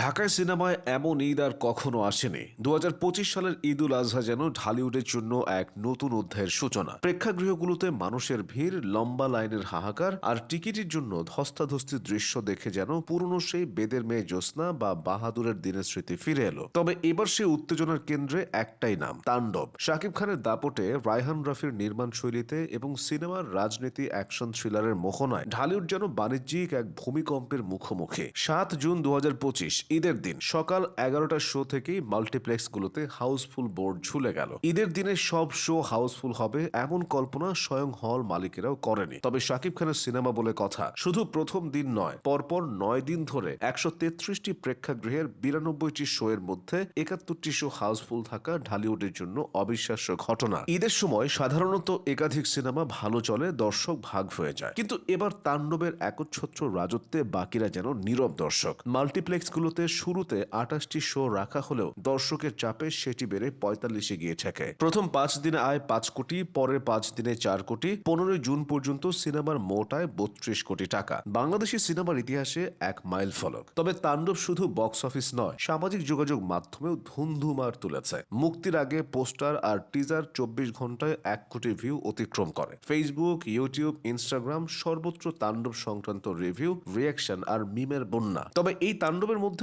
ঢাকায় সিনেমায় এমন ঈদ আর কখনো আসেনি। দু হাজার পঁচিশ সালের ঈদ উল আজহা যেন ঢালিউডের জন্য এক নতুন অধ্যায়ের সূচনা। প্রেক্ষাগৃহগুলোতে মানুষের ভিড়, লম্বা লাইনের হাহাকার আর টিকিটের জন্য ধস্তাধস্তির দৃশ্য দেখে যেন পুরনো সেই বেদের মেয়ে জ্যোৎস্না বা বাহাদুরের দিনের স্মৃতি ফিরে এলো। তবে এবার সেই উত্তেজনার কেন্দ্রে একটাই নাম, তাণ্ডব। শাকিব খানের দাপটে রায়হান রাফির নির্মাণ শৈলীতে এবং সিনেমার রাজনীতি অ্যাকশন থ্রিলারের মোহনায় ঢালিউড যেন বাণিজ্যিক এক ভূমিকম্পের মুখোমুখি। সাত জুন দু পঁচিশ ঈদের দিন সকাল এগারোটার শো থেকেই মাল্টিপ্লেক্সগুলোতে হাউসফুল বোর্ড ঝুলে গেল। ঈদের দিনে সব শো হাউসফুল হবে এমন কল্পনা স্বয়ং হল মালিকেরাও করেনি। তবে শাকিব খানের সিনেমা বলে কথা, শুধু প্রথম দিন নয়, পরপর নয় দিন ধরে একশো তেত্রিশটি প্রেক্ষাগৃহের বিরানব্বইটি শো এর মধ্যে একাত্তরটি শো হাউসফুল থাকা ঢালিউডের জন্য অবিশ্বাস্য ঘটনা। ঈদের সময় সাধারণত একাধিক সিনেমা ভালো চলে, দর্শক ভাগ হয়ে যায়। কিন্তু এবার তাণ্ডবের একচ্ছত্র রাজত্বে বাকিরা যেন নীরব দর্শক। মাল্টিপ্লেক্সগুলোতে শুরুতে আটাশটি শো রাখা হলেও দর্শকের চাপে সেটি বেড়ে পঁয়তাল্লিশে গিয়ে ঠেকে। প্রথম পাঁচ দিনে আয় পাঁচ কোটি, পরের পাঁচ দিনে চার কোটি, পনেরোই জুন পর্যন্ত সিনেমার মোট আয় বত্রিশ কোটি টাকা। বাংলাদেশি সিনেমার ইতিহাসে এক মাইল ফলক। তবে তাণ্ডব শুধু বক্স অফিস নয়, সামাজিক যোগাযোগ মাধ্যমেও ধুমধুমার তুলেছে। মুক্তির আগে পোস্টার আর টিজার চব্বিশ ঘন্টায় এক কোটি ভিউ অতিক্রম করে। ফেসবুক ইউটিউব ইনস্টাগ্রাম সর্বত্র তাণ্ডব সংক্রান্ত রিভিউ রিয়াকশন আর মিমের বন্যা। তবে এই তাণ্ডবের মধ্যেও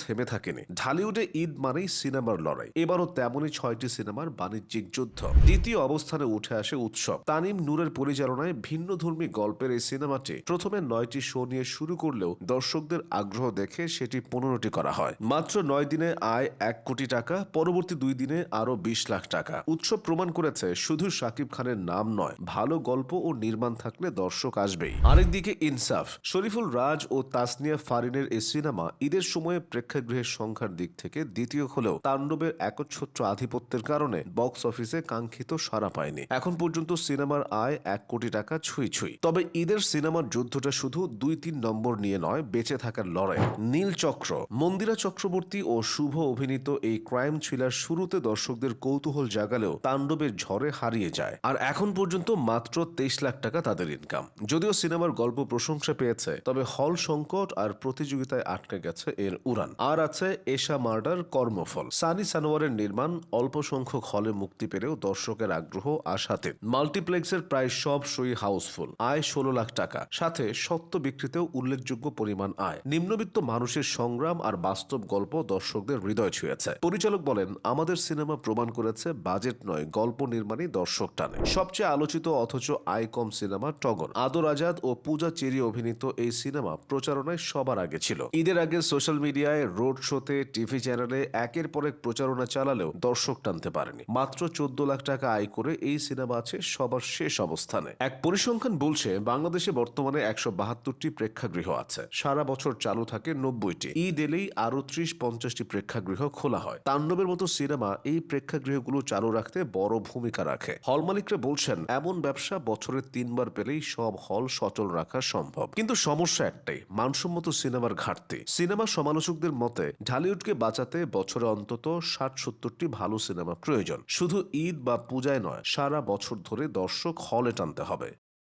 থেমে থাকেনি। ঢালিউডে ঈদ মানেই সিনেমার লড়াই। এবারও তেমনই ছয়টি সিনেমার বাণিজ্যিক যুদ্ধ। দ্বিতীয় অবস্থানে উঠে আসে উৎসব। তানিম নূরের পরিচালনায় ভিন্ন ধর্মী গল্পের এই সিনেমাটি প্রথমে নয়টি শো নিয়ে শুরু করলেও দর্শকদের আগ্রহ দেখে সেটি পনেরোটি করা হয়। মাত্র নয় দিনে আয় এক কোটি টাকা, পরবর্তী দুই দিনে আরও বিশ লাখ টাকা। উৎসব প্রমাণ করেছে, শুধু শাকিব খানের নাম নয়, ভালো গল্প ও নির্মাণ থাকলে দর্শক আসবেই। আরেকদিকে ইনসাফ। শরীফুল রাজ ও তাসনিয়া ফারিনের এই সিনেমা ঈদের সময়ে প্রেক্ষাগৃহের সংখ্যার দিক থেকে দ্বিতীয় হলেও তাণ্ডবের একচ্ছত্র আধিপত্যের কারণে বক্স অফিসে কাঙ্ক্ষিত সাড়া পায়নি। এখন পর্যন্ত সিনেমার আয় এক কোটি টাকা ছুঁই ছুঁই। তবে ঈদের সিনেমার যুদ্ধটা শুধু দুই তিন নম্বর নিয়ে নয়, বেঁচে থাকার লড়াই। নীল চক্র, মন্দিরা চক্রবর্তী ও শুভ অভিনীত এই ক্রাইম থ্রিলার শুরুতে দর্শকদের কৌতূহল জাগালেও তাণ্ডবের ঝড়ে হারিয়ে যায়। আর এখন পর্যন্ত মাত্র তেইশ লাখ টাকা তাদের ইনকাম যদিও সিনেমার গল্প প্রশংসা পেয়েছে, তবে হল সংকট আর প্রতিযোগিতায় আটকে গেছে এর উড়ান। আর আছে এশা মার্ডার কর্মফল। সানি সানোয়ারের নির্মাণ অল্প সংখ্যক হলে মুক্তি পেলেও দর্শকের আগ্রহ আশাতে মাল্টিপ্লেক্সের প্রায় সব শোই হাউসফুল, আয় ষোলো লাখ টাকা। সাথে সত্য বিক্রিতেও উল্লেখযোগ্য পরিমাণ আয়। নিম্নবিত্ত মানুষের সংগ্রাম আর বাস্তব গল্প দর্শকদের হৃদয় ছুঁয়েছে। পরিচালক বলেন, আমাদের সিনেমা প্রমাণ করেছে বাজেট নয়, গল্প নির্মাণই দর্শক টানে। সবচেয়ে আলোচিত অথচ আয় কম সিনেমা টগর। আদর আজাদ ও পূজা চেরি অভিনীত এই সিনেমা প্রচারণায় সবার আগে ছিল। ঈদের আগে সোশ্যাল মিডিয়ায় রোড শোতে টিভি চ্যানেলে একের পর এক প্রচারণা চালালেও দর্শক টানতে পারেনি। মাত্র চোদ্দ লাখ টাকা আয় করে এই সিনেমা আছে সবার শেষ অবস্থানে। এক পরিসংখ্যান বলছে, বাংলাদেশে বর্তমানে একশো বাহাত্তরটি প্রেক্ষাগৃহ আছে। সারা বছর চালু থাকে নব্বইটি। ঈদ এলেই আরও ত্রিশ পঞ্চাশটি প্রেক্ষাগৃহ খোলা হয়। তাণ্ডবের মতো সিনেমা এই প্রেক্ষাগৃহগুলো চালু রাখতে বড় ভূমিকা রাখে। হল মালিকরা বলছেন, এমন ব্যবসা বছরে তিনবার পেলেই সব হল সচল রাখা সম্ভব। কিন্তু সমস্যা একটাই, মানসম্মত সিনেমার ঘাটতি। সিনেমা সমালোচকদের মতে, ঢালিউডকে বাঁচাতে বছরে অন্তত ষাট সত্তরটি ভালো সিনেমা প্রয়োজন। শুধু ঈদ বা পূজায় নয়, সারা বছর ধরে দর্শক হলে টানতে হবে।